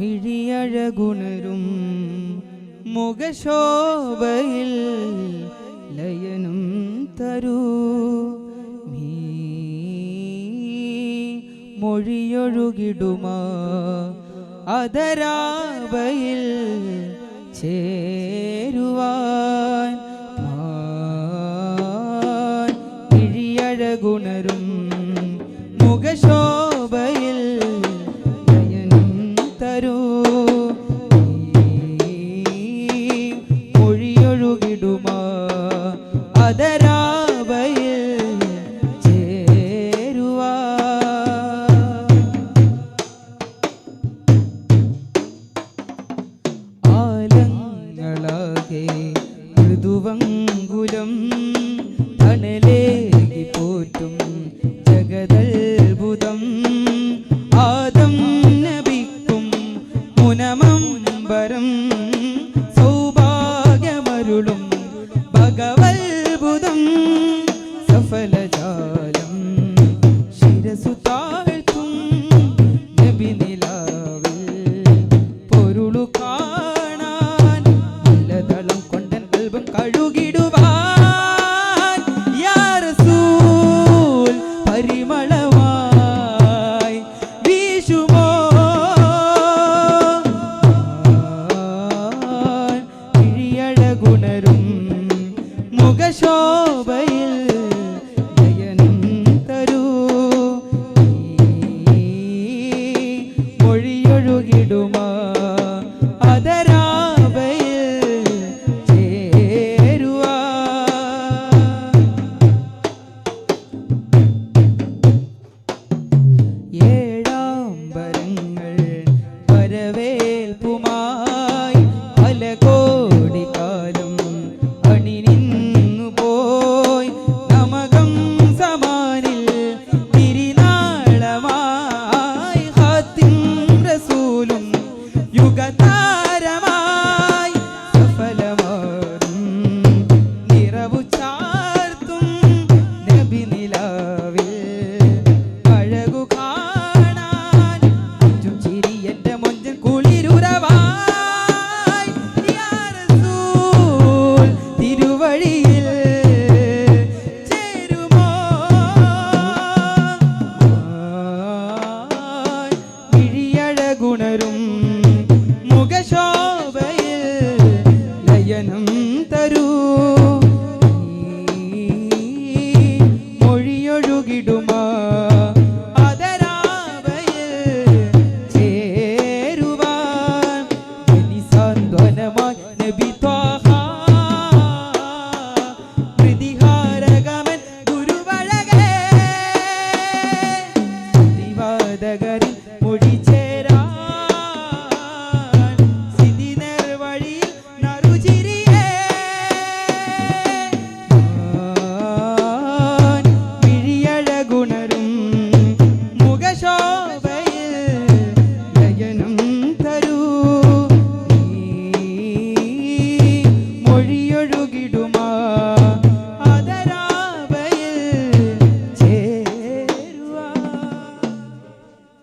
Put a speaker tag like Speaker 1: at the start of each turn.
Speaker 1: മിഴിയഴകുണരും മുഖശോഭയിൽ ലയനം തരൂ. നീ മൊഴിയൊഴുകിടുമാ അതരാവയിൽ ചേരുവാൻ. മാൻ മിഴിയഴകുണരും മുഖശോഭയിൽ പോറ്റും ജഗതത്ഭുതം ആദം നബിക്കും മുനമംബരം സൗഭാഗ്യമരുളും ഭഗവത്ഭുതം സഫല show. do mar.